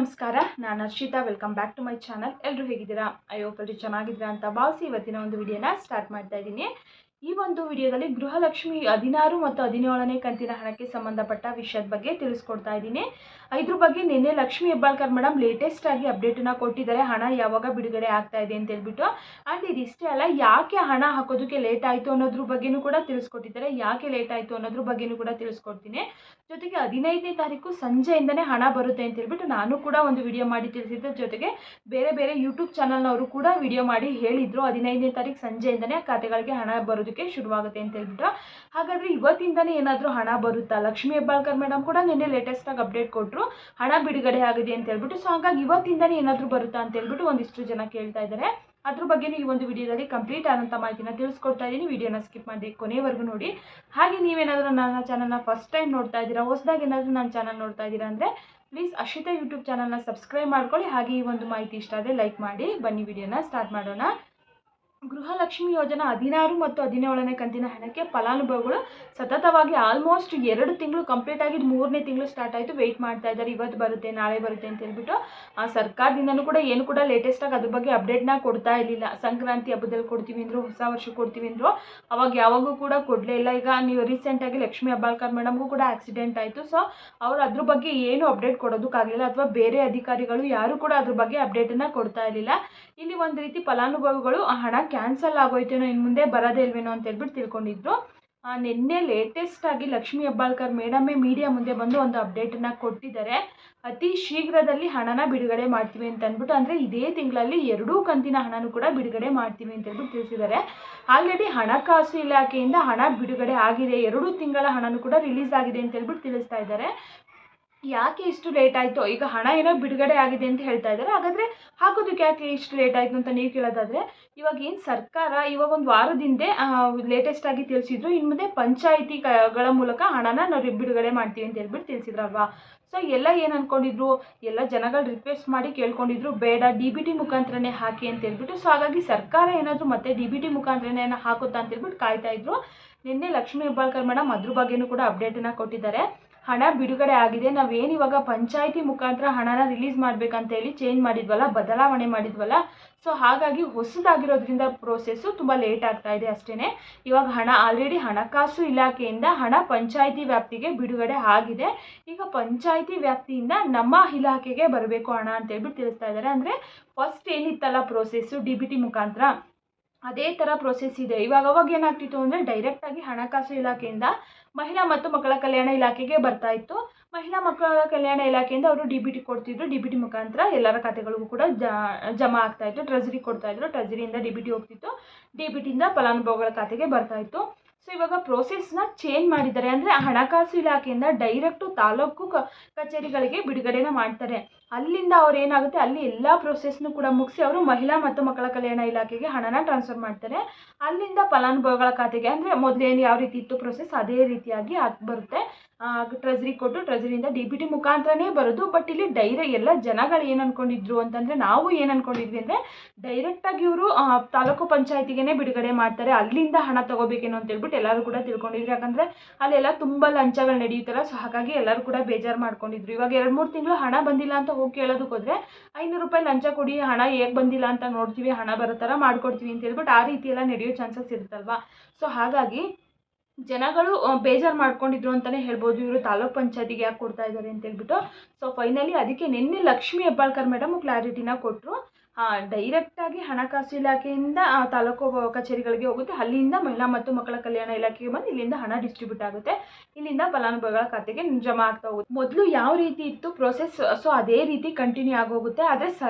ನಮಸ್ಕಾರ, ನಾನು Arshita welcome back to my channel ಎಲ್ಲರೂ ಹೇಗಿದ್ದೀರಾ? ಅಯ್ಯೋ ಎಲ್ಲರೂ ಚೆನ್ನಾಗಿದ್ದೀರಾ ಅಂತ ಭಾವಿಸಿ ಇವತ್ತಿನ ಒಂದು ವಿಡಿಯೋನ ಸ್ಟಾರ್ಟ್ ಮಾಡ್ತಾ ಇದ್ದೀನಿ. ಈ ಒಂದು ವಿಡಿಯೋದಲ್ಲಿ ಗೃಹಲಕ್ಷ್ಮಿ ಹದಿನಾರು ಮತ್ತು ಹದಿನೇಳನೇ ಕಂತಿನ ಹಣಕ್ಕೆ ಸಂಬಂಧಪಟ್ಟ ವಿಷಯದ ಬಗ್ಗೆ ತಿಳಿಸ್ಕೊಡ್ತಾ ಇದ್ದೀನಿ. ಇದ್ರ ಬಗ್ಗೆ ನಿನ್ನೆ ಲಕ್ಷ್ಮಿ ಹೆಬ್ಬಾಳ್ಕರ್ ಮೇಡಮ್ ಲೇಟೆಸ್ಟ್ ಆಗಿ ಅಪ್ಡೇಟನ್ನ ಕೊಟ್ಟಿದ್ದಾರೆ. ಹಣ ಯಾವಾಗ ಬಿಡುಗಡೆ ಆಗ್ತಾ ಇದೆ ಅಂತ ಹೇಳ್ಬಿಟ್ಟು. ಅಂಡ್ ಇದಿಷ್ಟೇ ಅಲ್ಲ, ಯಾಕೆ ಹಣ ಹಾಕೋದಕ್ಕೆ ಲೇಟ್ ಆಯ್ತು ಅನ್ನೋದ್ರ ಬಗ್ಗೆನೂ ಕೂಡ ತಿಳಿಸ್ಕೊಟ್ಟಿದ್ದಾರೆ. ಯಾಕೆ ಲೇಟ್ ಆಯ್ತು ಅನ್ನೋದ್ರ ಬಗ್ಗೆನೂ ಕೂಡ ತಿಳಿಸ್ಕೊಡ್ತೀನಿ. ಜೊತೆಗೆ ಹದಿನೈದನೇ ತಾರೀಕು ಸಂಜೆಯಿಂದನೇ ಹಣ ಬರುತ್ತೆ ಅಂತ ಹೇಳ್ಬಿಟ್ಟು ನಾನು ಕೂಡ ಒಂದು ವಿಡಿಯೋ ಮಾಡಿ ತಿಳಿಸಿದ್ದೆ. ಜೊತೆಗೆ ಬೇರೆ ಬೇರೆ ಯೂಟ್ಯೂಬ್ ಚಾನಲ್ನವರು ಕೂಡ ವಿಡಿಯೋ ಮಾಡಿ ಹೇಳಿದ್ರು. ಹದಿನೈದನೇ ತಾರೀಕು ಸಂಜೆಯಿಂದನೇ ಖಾತೆಗಳಿಗೆ ಹಣ ಬರೋದಕ್ಕೆ ಶುರುವಾಗುತ್ತೆ ಅಂತ ಹೇಳ್ಬಿಟ್ಟು. ಹಾಗಾದರೆ ಇವತ್ತಿಂದನೇ ಏನಾದರೂ ಹಣ ಬರುತ್ತಾ? ಲಕ್ಷ್ಮೀ ಹೆಬ್ಬಾಳ್ಕರ್ ಮೇಡಮ್ ಕೂಡ ನಿನ್ನೆ ಲೇಟೆಸ್ಟಾಗಿ ಅಪ್ಡೇಟ್ ಕೊಟ್ಟರು ಹಣ ಬಿಡುಗಡೆ ಆಗಿದೆ ಅಂತ ಹೇಳ್ಬಿಟ್ಟು. ಸೊ ಹಾಗಾಗಿ ಇವತ್ತಿಂದನೇ ಏನಾದರೂ ಬರುತ್ತಾ ಅಂತ ಹೇಳ್ಬಿಟ್ಟು ಒಂದಿಷ್ಟು ಜನ ಕೇಳ್ತಾ ಇದ್ದಾರೆ. ಅದ್ರ ಬಗ್ಗೆನೇ ಈ ಒಂದು ವಿಡಿಯೋದಲ್ಲಿ ಕಂಪ್ಲೀಟ್ ಆದಂಥ ಮಾಹಿತಿನ ತಿಳಿಸ್ಕೊಡ್ತಾ ಇದ್ದೀನಿ. ವಿಡಿಯೋನ ಸ್ಕಿಪ್ ಮಾಡಿ ಕೊನೆವರೆಗೂ ನೋಡಿ. ಹಾಗೆ ನೀವೇನಾದರೂ ನನ್ನ ಚಾನಲ್ನ ಫಸ್ಟ್ ಟೈಮ್ ನೋಡ್ತಾ ಇದ್ದೀರಾ, ಹೊಸದಾಗಿ ಏನಾದರೂ ನನ್ನ ಚಾನಲ್ ನೋಡ್ತಾ ಇದ್ದೀರಾ ಅಂದರೆ, ಪ್ಲೀಸ್ ಅಶಿತಾ ಯೂಟ್ಯೂಬ್ ಚಾನಲ್ನ ಸಬ್ಸ್ಕ್ರೈಬ್ ಮಾಡ್ಕೊಳ್ಳಿ. ಹಾಗೆ ಈ ಒಂದು ಮಾಹಿತಿ ಇಷ್ಟ ಆದರೆ ಲೈಕ್ ಮಾಡಿ. ಬನ್ನಿ, ವಿಡಿಯೋನ ಸ್ಟಾರ್ಟ್ ಮಾಡೋಣ. ಗೃಹಲಕ್ಷ್ಮಿ ಯೋಜನಾ ಹದಿನಾರು ಮತ್ತು ಹದಿನೇಳನೇ ಕಂತಿನ ಹಣಕ್ಕೆ ಫಲಾನುಭವಿಗಳು ಸತತವಾಗಿ ಆಲ್ಮೋಸ್ಟ್ ಎರಡು ತಿಂಗಳು ಕಂಪ್ಲೀಟ್ ಆಗಿದ್ದು ಮೂರನೇ ತಿಂಗಳು ಸ್ಟಾರ್ಟ್ ಆಯಿತು. ವೆಯ್ಟ್ ಮಾಡ್ತಾ ಇದ್ದಾರೆ. ಇವತ್ತು ಬರುತ್ತೆ, ನಾಳೆ ಬರುತ್ತೆ ಅಂತ ಹೇಳ್ಬಿಟ್ಟು, ಆ ಸರ್ಕಾರದಿಂದನೂ ಕೂಡ ಏನು ಕೂಡ ಲೇಟೆಸ್ಟಾಗಿ ಅದ್ರ ಬಗ್ಗೆ ಅಪ್ಡೇಟ್ನ ಕೊಡ್ತಾ ಇರಲಿಲ್ಲ. ಸಂಕ್ರಾಂತಿ ಹಬ್ಬದಲ್ಲಿ ಕೊಡ್ತೀವಿ ಅಂದರು, ಹೊಸ ವರ್ಷ ಕೊಡ್ತೀವಿ ಅಂದರು, ಅವಾಗ ಯಾವಾಗೂ ಕೂಡ ಕೊಡಲೇ ಇಲ್ಲ. ಈಗ ನೀವು ರೀಸೆಂಟಾಗಿ ಲಕ್ಷ್ಮಿ ಅಬ್ಬಾಳ್ಕರ್ ಮೇಡಮ್ಗೂ ಕೂಡ ಆಕ್ಸಿಡೆಂಟ್ ಆಯಿತು. ಸೊ ಅವರು ಅದ್ರ ಬಗ್ಗೆ ಏನು ಅಪ್ಡೇಟ್ ಕೊಡೋದಕ್ಕಾಗಲಿಲ್ಲ. ಅಥವಾ ಬೇರೆ ಅಧಿಕಾರಿಗಳು ಯಾರು ಕೂಡ ಅದ್ರ ಬಗ್ಗೆ ಅಪ್ಡೇಟನ್ನು ಕೊಡ್ತಾ ಇರಲಿಲ್ಲ. ಇಲ್ಲಿ ಒಂದು ರೀತಿ ಫಲಾನುಭವಿಗಳು ಹಣ ಕ್ಯಾನ್ಸಲ್ ಆಗೋಯ್ತೇನೋ ಇನ್ನು ಮುಂದೆ ಬರೋದೇ ಇಲ್ವೇನೋ ಅಂತ ಹೇಳ್ಬಿಟ್ಟು ತಿಳ್ಕೊಂಡಿದ್ರು. ನಿನ್ನೆ ಲೇಟೆಸ್ಟ್ ಆಗಿ ಲಕ್ಷ್ಮೀ ಹೆಬ್ಬಾಳ್ಕರ್ ಮೇಡಮೇ ಮೀಡಿಯಾ ಮುಂದೆ ಬಂದು ಒಂದು ಅಪ್ಡೇಟನ್ನು ಕೊಟ್ಟಿದ್ದಾರೆ. ಅತಿ ಶೀಘ್ರದಲ್ಲಿ ಹಣನ ಬಿಡುಗಡೆ ಮಾಡ್ತೀವಿ ಅಂತ ಅಂದ್ಬಿಟ್ಟು, ಅಂದರೆ ಇದೇ ತಿಂಗಳಲ್ಲಿ ಎರಡೂ ಕಂತಿನ ಹಣನೂ ಕೂಡ ಬಿಡುಗಡೆ ಮಾಡ್ತೀವಿ ಅಂತ ಹೇಳ್ಬಿಟ್ಟು ತಿಳಿಸಿದ್ದಾರೆ. ಆಲ್ರೆಡಿ ಹಣಕಾಸು ಇಲಾಖೆಯಿಂದ ಹಣ ಬಿಡುಗಡೆ ಆಗಿದೆ. ಎರಡು ತಿಂಗಳ ಹಣನೂ ಕೂಡ ರಿಲೀಸ್ ಆಗಿದೆ ಅಂತ ಹೇಳ್ಬಿಟ್ಟು ತಿಳಿಸ್ತಾ ಇದ್ದಾರೆ. ಯಾಕೆ ಇಷ್ಟು ಲೇಟ್ ಆಯಿತು? ಈಗ ಹಣ ಏನೋ ಬಿಡುಗಡೆ ಆಗಿದೆ ಅಂತ ಹೇಳ್ತಾ ಇದ್ದಾರೆ. ಹಾಗಾದರೆ ಹಾಕೋದಕ್ಕೆ ಯಾಕೆ ಇಷ್ಟು ಲೇಟ್ ಆಯಿತು ಅಂತ ನೀವು ಕೇಳೋದಾದರೆ, ಇವಾಗ ಏನು ಸರ್ಕಾರ ಇವಾಗ ಒಂದು ವಾರದಿಂದ ಹಿಂದೆ ಲೇಟೆಸ್ಟ್ ಆಗಿ ತಿಳಿಸಿದ್ರು. ಇನ್ನು ಮುಂದೆ ಪಂಚಾಯಿತಿಗಳ ಮೂಲಕ ಹಣನ ನಾವು ಬಿಡುಗಡೆ ಮಾಡ್ತೀವಿ ಅಂತ ಹೇಳ್ಬಿಟ್ಟು ತಿಳಿಸಿದ್ರಲ್ವಾ? ಸೊ ಎಲ್ಲ ಏನು ಅಂದ್ಕೊಂಡಿದ್ರು ಎಲ್ಲ ಜನಗಳು ರಿಕ್ವೆಸ್ಟ್ ಮಾಡಿ ಕೇಳ್ಕೊಂಡಿದ್ರು. ಬೇಡ ಡಿ ಬಿ ಟಿ ಮುಖಾಂತರನೇ ಹಾಕಿ ಅಂತ ಹೇಳ್ಬಿಟ್ಟು. ಸೊ ಹಾಗಾಗಿ ಸರ್ಕಾರ ಏನಾದರೂ ಮತ್ತೆ ಡಿ ಬಿ ಟಿ ಮುಖಾಂತರನೇ ಹಾಕುತ್ತಾ ಅಂತ ಹೇಳ್ಬಿಟ್ಟು ಕಾಯ್ತಾ ಇದ್ರು. ನಿನ್ನೆ ಲಕ್ಷ್ಮೀ ಹೆಬ್ಬಾಳ್ಕರ್ ಮೇಡಮ್ ಅದ್ರ ಬಗ್ಗೆನೂ ಕೂಡ ಅಪ್ಡೇಟನ್ನು ಕೊಟ್ಟಿದ್ದಾರೆ. ಹಣ ಬಿಡುಗಡೆ ಆಗಿದೆ. ನಾವೇನು ಇವಾಗ ಪಂಚಾಯಿತಿ ಮುಖಾಂತರ ಹಣನ ರಿಲೀಸ್ ಮಾಡಬೇಕಂತ ಹೇಳಿ ಚೇಂಜ್ ಮಾಡಿದ್ವಲ್ಲ, ಬದಲಾವಣೆ ಮಾಡಿದ್ವಲ್ಲ ಸೊ ಹಾಗಾಗಿ ಹೊಸದಾಗಿರೋದ್ರಿಂದ ಪ್ರೋಸೆಸ್ಸು ತುಂಬ ಲೇಟ್ ಆಗ್ತಾ ಇದೆ ಅಷ್ಟೇ ಇವಾಗ ಹಣ ಆಲ್ರೆಡಿ ಹಣಕಾಸು ಇಲಾಖೆಯಿಂದ ಹಣ ಪಂಚಾಯಿತಿ ವ್ಯಾಪ್ತಿಗೆ ಬಿಡುಗಡೆ ಆಗಿದೆ. ಈಗ ಪಂಚಾಯಿತಿ ವ್ಯಾಪ್ತಿಯಿಂದ ನಮ್ಮ ಇಲಾಖೆಗೆ ಬರಬೇಕು ಹಣ ಅಂತ ಹೇಳ್ಬಿಟ್ಟು ತಿಳಿಸ್ತಾ ಇದ್ದಾರೆ. ಅಂದರೆ ಫಸ್ಟ್ ಏನಿತ್ತಲ್ಲ ಪ್ರೋಸೆಸ್ಸು ಡಿ ಬಿ ಟಿ ಮುಖಾಂತರ? ಅದೇ ಥರ ಪ್ರೊಸೆಸ್ ಇದೆ. ಇವಾಗ ಅವಾಗ ಏನಾಗ್ತಿತ್ತು ಅಂದರೆ ಡೈರೆಕ್ಟಾಗಿ ಹಣಕಾಸು ಇಲಾಖೆಯಿಂದ ಮಹಿಳಾ ಮತ್ತು ಮಕ್ಕಳ ಕಲ್ಯಾಣ ಇಲಾಖೆಗೆ ಬರ್ತಾ ಇತ್ತು. ಮಹಿಳಾ ಮಕ್ಕಳ ಕಲ್ಯಾಣ ಇಲಾಖೆಯಿಂದ ಅವರು ಡಿ ಬಿ ಟಿ ಕೊಡ್ತಿದ್ರು. ಡಿ ಬಿ ಟಿ ಮುಖಾಂತರ ಎಲ್ಲರ ಖಾತೆಗಳಿಗೂ ಕೂಡ ಜಮಾ ಆಗ್ತಾಯಿತ್ತು ಟ್ರೆಜರಿ ಕೊಡ್ತಾ ಇದ್ರು. ಟ್ರೆಜರಿಯಿಂದ ಡಿ ಬಿ ಟಿ ಹೋಗ್ತಿತ್ತು. ಡಿ ಬಿ ಟಿಯಿಂದ ಫಲಾನುಭವಿಗಳ ಖಾತೆಗೆ ಬರ್ತಾ ಇತ್ತು. ಸೊ ಇವಾಗ ಪ್ರೋಸೆಸ್ನ ಚೇಂಜ್ ಮಾಡಿದ್ದಾರೆ. ಅಂದರೆ ಹಣಕಾಸು ಇಲಾಖೆಯಿಂದ ಡೈರೆಕ್ಟು ತಾಲೂಕು ಕಚೇರಿಗಳಿಗೆ ಬಿಡುಗಡೆನ ಮಾಡ್ತಾರೆ. ಅಲ್ಲಿಂದ ಅವ್ರು ಏನಾಗುತ್ತೆ? ಅಲ್ಲಿ ಎಲ್ಲ ಪ್ರೊಸೆಸ್ನು ಕೂಡ ಮುಗಿಸಿ ಅವರು ಮಹಿಳಾ ಮತ್ತು ಮಕ್ಕಳ ಕಲ್ಯಾಣ ಇಲಾಖೆಗೆ ಹಣನ ಟ್ರಾನ್ಸ್ಫರ್ ಮಾಡ್ತಾರೆ. ಅಲ್ಲಿಂದ ಫಲಾನುಭವಿಗಳ ಖಾತೆಗೆ, ಅಂದರೆ ಮೊದಲೇನು ಯಾವ ರೀತಿ ಇತ್ತು ಪ್ರೊಸೆಸ್ ಅದೇ ರೀತಿಯಾಗಿ ಅದು ಬರುತ್ತೆ. ಟ್ರೆಜರಿ ಕೊಟ್ಟು ಟ್ರೆಜರಿಯಿಂದ ಡಿ ಬಿ ಟಿ ಮುಖಾಂತರನೇ ಬರೋದು. ಬಟ್ ಇಲ್ಲಿ ಡೈರೆ ಎಲ್ಲ ಜನಗಳು ಏನು ಅಂದ್ಕೊಂಡಿದ್ರು ಅಂತಂದರೆ ನಾವು ಏನು ಅಂದ್ಕೊಂಡಿದ್ವಿ ಅಂದರೆ ಡೈರೆಕ್ಟಾಗಿ ಇವರು ತಾಲೂಕು ಪಂಚಾಯತಿಗೆ ಬಿಡುಗಡೆ ಮಾಡ್ತಾರೆ. ಅಲ್ಲಿಂದ ಹಣ ತೊಗೋಬೇಕೇನೋ ಅಂತ ಹೇಳ್ಬಿಟ್ಟು ಎಲ್ಲರೂ ಕೂಡ ತಿಳ್ಕೊಂಡಿದ್ರು. ಯಾಕಂದರೆ ಅಲ್ಲೆಲ್ಲ ತುಂಬ ಲಂಚಗಳು ನಡೆಯುತ್ತಲ್ಲ ಸೊ ಹಾಗಾಗಿ ಎಲ್ಲರೂ ಕೂಡ ಬೇಜಾರು ಮಾಡ್ಕೊಂಡಿದ್ರು. ಇವಾಗ ಎರಡು ಮೂರು ತಿಂಗಳು ಹಣ ಬಂದಿಲ್ಲ ಅಂತ ಹೋಗಿ ಕೇಳೋದಕ್ಕೆ ಹೋದರೆ ಐನೂರು ರೂಪಾಯಿ ಲಂಚ ಕೊಡಿ, ಹಣ ಹೇಗೆ ಬಂದಿಲ್ಲ ಅಂತ ನೋಡ್ತೀವಿ, ಹಣ ಬರೋ ಥರ ಮಾಡ್ಕೊಡ್ತೀವಿ ಅಂತ ಹೇಳ್ಬಿಟ್ಟು ಆ ರೀತಿ ಎಲ್ಲ ನಡೆಯೋ ಚಾನ್ಸಸ್ ಇರುತ್ತಲ್ವಾ? ಸೊ ಹಾಗಾಗಿ ಜನಗಳು ಬೇಜಾರು ಮಾಡ್ಕೊಂಡಿದ್ರು ಅಂತಲೇ ಹೇಳ್ಬೋದು. ಇವರು ತಾಲೂಕ್ ಪಂಚಾಯತಿಗೆ ಯಾಕೆ ಕೊಡ್ತಾ ಇದ್ದಾರೆ ಅಂತ ಹೇಳ್ಬಿಟ್ಟು. ಸೊ ಫೈನಲಿ ಅದಕ್ಕೆ ನಿನ್ನೆ ಲಕ್ಷ್ಮೀ ಹೆಬ್ಬಾಳ್ಕರ್ ಮೇಡಮ್ ಕ್ಲಾರಿಟಿನ ಕೊಟ್ಟರು ಡೈರೆಕ್ಟಾಗಿ ಹಣಕಾಸು ಇಲಾಖೆಯಿಂದ ತಾಲೂಕು ಕಚೇರಿಗಳಿಗೆ ಹೋಗುತ್ತೆ. ಅಲ್ಲಿಂದ ಮಹಿಳಾ ಮತ್ತು ಮಕ್ಕಳ ಕಲ್ಯಾಣ ಇಲಾಖೆಗೆ ಬಂದು ಇಲ್ಲಿಂದ ಹಣ ಡಿಸ್ಟ್ರಿಬ್ಯೂಟ್ ಆಗುತ್ತೆ. ಇಲ್ಲಿಂದ ಫಲಾನುಭವಿಗಳ ಖಾತೆಗೆ ಜಮಾ ಆಗ್ತಾ ಹೋಗುತ್ತೆ. ಮೊದಲು ಯಾವ ರೀತಿ ಇತ್ತು ಪ್ರೊಸೆಸ್ ಸೊ ಅದೇ ರೀತಿ ಕಂಟಿನ್ಯೂ ಆಗೋಗುತ್ತೆ. ಆದರೆ ಸ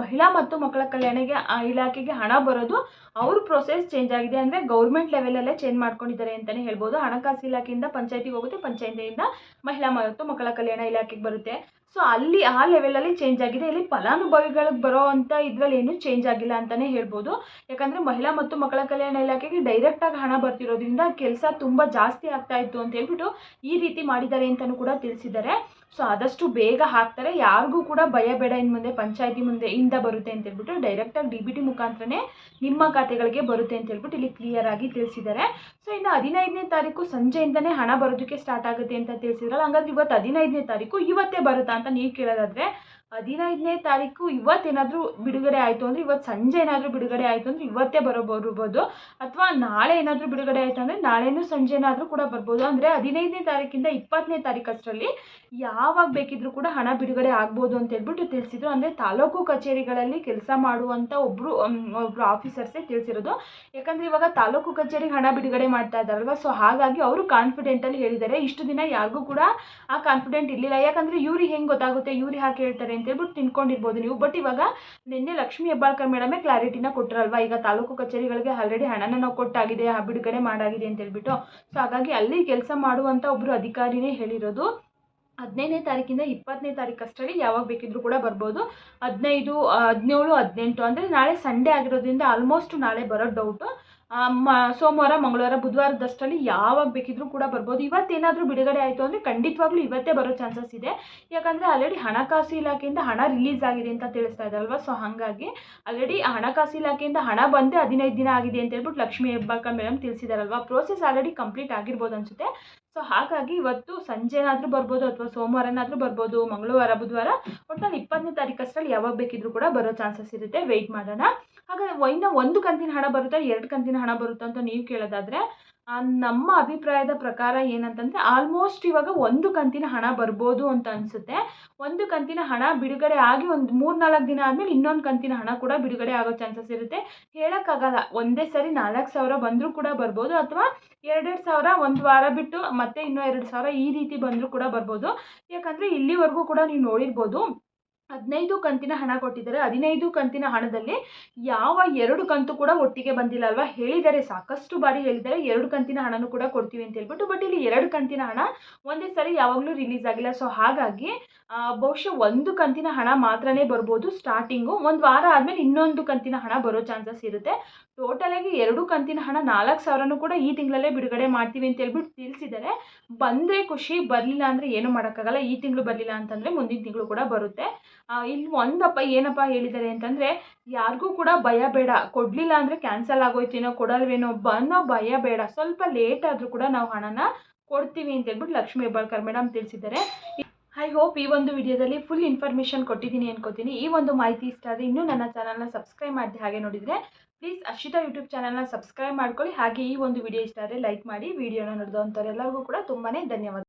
ಮಹಿಳಾ ಮತ್ತು ಮಕ್ಕಳ ಕಲ್ಯಾಣಗೆ ಇಲಾಖೆಗೆ ಹಣ ಬರೋದು ಅವ್ರ ಪ್ರೊಸೆಸ್ ಚೇಂಜ್ ಆಗಿದೆ. ಅಂದರೆ ಗೌರ್ಮೆಂಟ್ ಲೆವೆಲಲ್ಲೇ ಚೇಂಜ್ ಮಾಡ್ಕೊಂಡಿದ್ದಾರೆ ಅಂತಲೇ ಹೇಳ್ಬೋದು. ಹಣಕಾಸು ಇಲಾಖೆಯಿಂದ ಪಂಚಾಯತಿಗೆ ಹೋಗುತ್ತೆ. ಪಂಚಾಯತಿಯಿಂದ ಮಹಿಳಾ ಮತ್ತು ಮಕ್ಕಳ ಕಲ್ಯಾಣ ಇಲಾಖೆಗೆ ಬರುತ್ತೆ. ಸೊ ಅಲ್ಲಿ ಆ ಲೆವೆಲಲ್ಲಿ ಚೇಂಜ್ ಆಗಿದೆ. ಇಲ್ಲಿ ಫಲಾನುಭವಿಗಳಿಗೆ ಬರೋ ಅಂಥ ಇದರಲ್ಲಿ ಏನೂ ಚೇಂಜ್ ಆಗಿಲ್ಲ ಅಂತಲೇ ಹೇಳ್ಬೋದು. ಯಾಕಂದರೆ ಮಹಿಳಾ ಮತ್ತು ಮಕ್ಕಳ ಕಲ್ಯಾಣ ಇಲಾಖೆಗೆ ಡೈರೆಕ್ಟಾಗಿ ಹಣ ಬರ್ತಿರೋದ್ರಿಂದ ಕೆಲಸ ತುಂಬ ಜಾಸ್ತಿ ಆಗ್ತಾ ಇತ್ತು ಅಂತ ಹೇಳ್ಬಿಟ್ಟು ಈ ರೀತಿ ಮಾಡಿದ್ದಾರೆ ಅಂತಲೂ ಕೂಡ ತಿಳಿಸಿದ್ದಾರೆ. ಸೊ ಆದಷ್ಟು ಬೇಗ ಹಾಕ್ತಾರೆ. ಯಾರಿಗೂ ಕೂಡ ಭಯ ಬೇಡ ಇನ್ನು ಮುಂದೆ, ಪಂಚಾಯತಿ ಮುಂದೆ ಇಂದ ಬರುತ್ತೆ ಅಂತ ಹೇಳ್ಬಿಟ್ಟು ಡೈರೆಕ್ಟಾಗಿ ಡಿ ಬಿ ಟಿ ಮುಖಾಂತರನೇ ನಿಮ್ಮ ಖಾತೆಗಳಿಗೆ ಬರುತ್ತೆ ಅಂತ ಹೇಳ್ಬಿಟ್ಟು ಇಲ್ಲಿ ಕ್ಲಿಯರ್ ಆಗಿ ತಿಳಿಸಿದ್ದಾರೆ. ಸೊ ಇನ್ನು ಹದಿನೈದನೇ ತಾರೀಕು ಸಂಜೆಯಿಂದನೇ ಹಣ ಬರೋದಕ್ಕೆ ಸ್ಟಾರ್ಟ್ ಆಗುತ್ತೆ ಅಂತ ತಿಳಿಸಿದ್ರಲ್ಲ ಹಂಗಾದ್ರೆ ಇವತ್ತು ಹದಿನೈದನೇ ತಾರೀಕು ಇವತ್ತೇ ಬರುತ್ತಾ ಅಂತ ನೀವು ಕೇಳೋದಾದ್ರೆ ಹದಿನೈದನೇ ತಾರೀಕು ಇವತ್ತೇನಾದರೂ ಬಿಡುಗಡೆ ಆಯಿತು ಅಂದರೆ ಇವತ್ತು ಸಂಜೆ ಏನಾದರೂ ಬಿಡುಗಡೆ ಆಯಿತು ಅಂದರೆ ಇವತ್ತೇ ಬರೋ ಬರ್ಬೋದು ಅಥವಾ ನಾಳೆ ಏನಾದರೂ ಬಿಡುಗಡೆ ಆಯಿತು ಅಂದರೆ ನಾಳೆನೂ ಸಂಜೆನಾದರೂ ಕೂಡ ಬರ್ಬೋದು. ಅಂದರೆ ಹದಿನೈದನೇ ತಾರೀಕಿಂದ ಇಪ್ಪತ್ತನೇ ತಾರೀಕು ಅಷ್ಟರಲ್ಲಿ ಯಾವಾಗ ಬೇಕಿದ್ರೂ ಕೂಡ ಹಣ ಬಿಡುಗಡೆ ಆಗ್ಬೋದು ಅಂತ ಹೇಳ್ಬಿಟ್ಟು ತಿಳಿಸಿದ್ರು. ಅಂದರೆ ತಾಲೂಕು ಕಚೇರಿಗಳಲ್ಲಿ ಕೆಲಸ ಮಾಡುವಂಥ ಒಬ್ಬರು ಒಬ್ಬರು ಆಫೀಸರ್ಸೇ ತಿಳಿಸಿರೋದು. ಯಾಕಂದರೆ ಇವಾಗ ತಾಲೂಕು ಕಚೇರಿಗೆ ಹಣ ಬಿಡುಗಡೆ ಮಾಡ್ತಾ ಇದ್ದಾರಲ್ವ? ಸೊ ಹಾಗಾಗಿ ಅವರು ಕಾನ್ಫಿಡೆಂಟಲ್ಲಿ ಹೇಳಿದ್ದಾರೆ. ಇಷ್ಟು ದಿನ ಯಾರಿಗೂ ಕೂಡ ಆ ಕಾನ್ಫಿಡೆಂಟ್ ಇರಲಿಲ್ಲ. ಯಾಕಂದರೆ ಇವ್ರಿಗೆ ಹೆಂಗೆ ಗೊತ್ತಾಗುತ್ತೆ? ಇವ್ರಿಗೆ ಹಾಕಿ ಹೇಳ್ತಾರೆ? ಅಂತ ಹೇಳ್ಬಿಟ್ಟು ತಿನ್ಕೊಂಡಿರ್ಬೋದು ನೀವು. ಬಟ್ ಇವಾಗ ನಿನ್ನೆ ಲಕ್ಷ್ಮೀ ಹೆಬ್ಬಾಳ್ಕರ್ ಮೇಡಮೇ ಕ್ಲಾರಿಟಿನ ಕೊಟ್ಟರಲ್ವಾ ಈಗ ತಾಲೂಕು ಕಚೇರಿಗಳಿಗೆ ಆಲ್ರೆಡಿ ಹಣನ ನಾವು ಕೊಟ್ಟಾಗಿದೆ, ಆ ಬಿಡುಗಡೆ ಮಾಡಾಗಿದೆ ಅಂತ ಹೇಳ್ಬಿಟ್ಟು. ಸೊ ಹಾಗಾಗಿ ಅಲ್ಲಿ ಕೆಲಸ ಮಾಡುವಂಥ ಒಬ್ಬರು ಅಧಿಕಾರಿನೇ ಹೇಳಿರೋದು. ಹದಿನೈದನೇ ತಾರೀಕಿಂದ ಇಪ್ಪತ್ತನೇ ತಾರೀಕು ಅಷ್ಟರಲ್ಲಿ ಯಾವಾಗ ಬೇಕಿದ್ರೂ ಕೂಡ ಬರ್ಬೋದು. ಹದಿನೈದು, ಹದಿನೇಳು, ಹದಿನೆಂಟು, ಅಂದರೆ ನಾಳೆ ಸಂಡೇ ಆಗಿರೋದ್ರಿಂದ ಆಲ್ಮೋಸ್ಟ್ ನಾಳೆ ಬರೋ ಡೌಟು ಮ, ಸೋಮವಾರ, ಮಂಗಳವಾರ, ಬುಧವಾರದಷ್ಟರಲ್ಲಿ ಯಾವಾಗ ಬೇಕಿದ್ರೂ ಕೂಡ ಬರ್ಬೋದು. ಇವತ್ತೇನಾದರೂ ಬಿಡುಗಡೆ ಆಯಿತು ಅಂದರೆ ಖಂಡಿತವಾಗ್ಲೂ ಇವತ್ತೇ ಬರೋ ಚಾನ್ಸಸ್ ಇದೆ. ಯಾಕಂದರೆ ಆಲ್ರೆಡಿ ಹಣಕಾಸು ಇಲಾಖೆಯಿಂದ ಹಣ ರಿಲೀಸ್ ಆಗಿದೆ ಅಂತ ತಿಳಿಸ್ತಾ ಇದ್ದಾರಲ್ವ ಸೊ ಹಾಗಾಗಿ ಆಲ್ರೆಡಿ ಹಣಕಾಸು ಇಲಾಖೆಯಿಂದ ಹಣ ಬಂದೇ ಹದಿನೈದು ದಿನ ಆಗಿದೆ ಅಂತ ಹೇಳ್ಬಿಟ್ಟು ಲಕ್ಷ್ಮೀ ಹೆಬ್ಬಾಕ ಮೇಡಮ್ ತಿಳಿಸಿದಾರಲ್ವ ಪ್ರೋಸೆಸ್ ಆಲ್ರೆಡಿ ಕಂಪ್ಲೀಟ್ ಆಗಿರ್ಬೋದು ಅನಿಸುತ್ತೆ. ಸೊ ಹಾಗಾಗಿ ಇವತ್ತು ಸಂಜೆನಾದರೂ ಬರ್ಬೋದು ಅಥವಾ ಸೋಮವಾರನಾದರೂ ಬರ್ಬೋದು, ಮಂಗಳವಾರ, ಬುಧವಾರ ಒಟ್ನಲ್ಲಿ ಇಪ್ಪತ್ತನೇ ತಾರೀಕು ಅಷ್ಟರಲ್ಲಿ ಯಾವಾಗ ಬೇಕಿದ್ರೂ ಕೂಡ ಬರೋ ಚಾನ್ಸಸ್ ಇರುತ್ತೆ. ವೆಯ್ಟ್ ಮಾಡೋಣ. ಹಾಗಾದ್ರೆ ಇನ್ನು ಒಂದು ಕಂತಿನ ಹಣ ಬರುತ್ತೆ? ಎರಡು ಕಂತಿನ ಹಣ ಬರುತ್ತೆ ಅಂತ ನೀವು ಕೇಳೋದಾದರೆ ನಮ್ಮ ಅಭಿಪ್ರಾಯದ ಪ್ರಕಾರ ಏನಂತಂದರೆ ಆಲ್ಮೋಸ್ಟ್ ಇವಾಗ ಒಂದು ಕಂತಿನ ಹಣ ಬರ್ಬೋದು ಅಂತ ಅನಿಸುತ್ತೆ. ಒಂದು ಕಂತಿನ ಹಣ ಬಿಡುಗಡೆ ಆಗಿ ಒಂದು ಮೂರು ನಾಲ್ಕು ದಿನ ಆದಮೇಲೆ ಇನ್ನೊಂದು ಕಂತಿನ ಹಣ ಕೂಡ ಬಿಡುಗಡೆ ಆಗೋ ಚಾನ್ಸಸ್ ಇರುತ್ತೆ. ಹೇಳೋಕ್ಕಾಗಲ್ಲ, ಒಂದೇ ಸರಿ ನಾಲ್ಕು ಸಾವಿರ ಬಂದರೂ ಕೂಡ ಬರ್ಬೋದು ಅಥವಾ ಎರಡೆರಡು ಸಾವಿರ ಒಂದು ವಾರ ಬಿಟ್ಟು ಮತ್ತೆ ಇನ್ನೂ ಎರಡು ಸಾವಿರ ಈ ರೀತಿ ಬಂದರೂ ಕೂಡ ಬರ್ಬೋದು. ಯಾಕಂದರೆ ಇಲ್ಲಿವರೆಗೂ ಕೂಡ ನೀವು ನೋಡಿರ್ಬೋದು. ಹದಿನೈದು ಕಂತಿನ ಹಣ ಕೊಟ್ಟಿದ್ದಾರೆ. ಹದಿನೈದು ಕಂತಿನ ಹಣದಲ್ಲಿ ಯಾವ ಎರಡು ಕಂತು ಕೂಡ ಒಟ್ಟಿಗೆ ಬಂದಿಲ್ಲ ಅಲ್ವಾ? ಹೇಳಿದ್ದಾರೆ ಸಾಕಷ್ಟು ಬಾರಿ ಹೇಳಿದ್ದಾರೆ ಎರಡು ಕಂತಿನ ಹಣನೂ ಕೂಡ ಕೊಡ್ತೀವಿ ಅಂತ ಹೇಳ್ಬಿಟ್ಟು ಬಟ್ ಇಲ್ಲಿ ಎರಡು ಕಂತಿನ ಹಣ ಒಂದೇ ಸರಿ ಯಾವಾಗಲೂ ರಿಲೀಸ್ ಆಗಿಲ್ಲ. ಸೊ ಹಾಗಾಗಿ ಬಹುಶಃ ಒಂದು ಕಂತಿನ ಹಣ ಮಾತ್ರನೇ ಬರ್ಬೋದು ಸ್ಟಾರ್ಟಿಂಗು ಒಂದು ವಾರ ಆದಮೇಲೆ ಇನ್ನೊಂದು ಕಂತಿನ ಹಣ ಬರೋ ಚಾನ್ಸಸ್ ಇರುತ್ತೆ. ಟೋಟಲಾಗಿ ಎರಡು ಕಂತಿನ ಹಣ ನಾಲ್ಕು ಸಾವಿರನೂ ಕೂಡ ಈ ತಿಂಗಳಲ್ಲೇ ಬಿಡುಗಡೆ ಮಾಡ್ತೀವಿ ಅಂತ ಹೇಳ್ಬಿಟ್ಟು ತಿಳಿಸಿದ್ದಾರೆ. ಬಂದರೆ ಖುಷಿ, ಬರಲಿಲ್ಲ ಅಂದರೆ ಏನೂ ಮಾಡೋಕ್ಕಾಗಲ್ಲ. ಈ ತಿಂಗಳು ಬರಲಿಲ್ಲ ಅಂತಂದರೆ ಮುಂದಿನ ತಿಂಗಳು ಕೂಡ ಬರುತ್ತೆ. ಇಲ್ಲಿ ಒಂದಪ್ಪ ಏನಪ್ಪ ಹೇಳಿದ್ದಾರೆ ಅಂತಂದರೆ, ಯಾರಿಗೂ ಕೂಡ ಭಯ ಬೇಡ. ಕೊಡಲಿಲ್ಲ ಅಂದರೆ ಕ್ಯಾನ್ಸಲ್ ಆಗೋಯ್ತೇನೋ, ಕೊಡಲ್ವೇನೋ ಅನ್ನೋ ಭಯ ಬೇಡ. ಸ್ವಲ್ಪ ಲೇಟ್ ಆದರೂ ಕೂಡ ನಾವು ಹಣನ ಕೊಡ್ತೀವಿ ಅಂತ ಹೇಳ್ಬಿಟ್ಟು ಲಕ್ಷ್ಮೀ ಹೆಬ್ಬಾಳ್ಕರ್ ಮೇಡಮ್ ತಿಳಿಸಿದ್ದಾರೆ. ಐ ಹೋಪ್ ಈ ಒಂದು ವಿಡಿಯೋದಲ್ಲಿ ಫುಲ್ ಇನ್ಫಾರ್ಮೇಷನ್ ಕೊಟ್ಟಿದ್ದೀನಿ ಅನ್ಕೋತೀನಿ. ಈ ಒಂದು ಮಾಹಿತಿ ಇಷ್ಟ ಆದರೆ ಇನ್ನೂ ನನ್ನ ಚಾನಲ್ನ ಸಬ್ಸ್ಕ್ರೈಬ್ ಮಾಡಿದೆ ಹಾಗೆ ನೋಡಿದರೆ ಪ್ಲೀಸ್ ಅಶ್ವಿತಾ ಯೂಟ್ಯೂಬ್ ಚಾನಲ್ನ ಸಬ್ಸ್ಕ್ರೈಬ್ ಮಾಡ್ಕೊಳ್ಳಿ. ಹಾಗೆ ಈ ಒಂದು ವಿಡಿಯೋ ಇಷ್ಟ ಆದರೆ ಲೈಕ್ ಮಾಡಿ, ವಿಡಿಯೋನ ನೋಡಿದಂಥವ್ರೆಲ್ಲರಿಗೂ ಕೂಡ ತುಂಬಾ ಧನ್ಯವಾದ.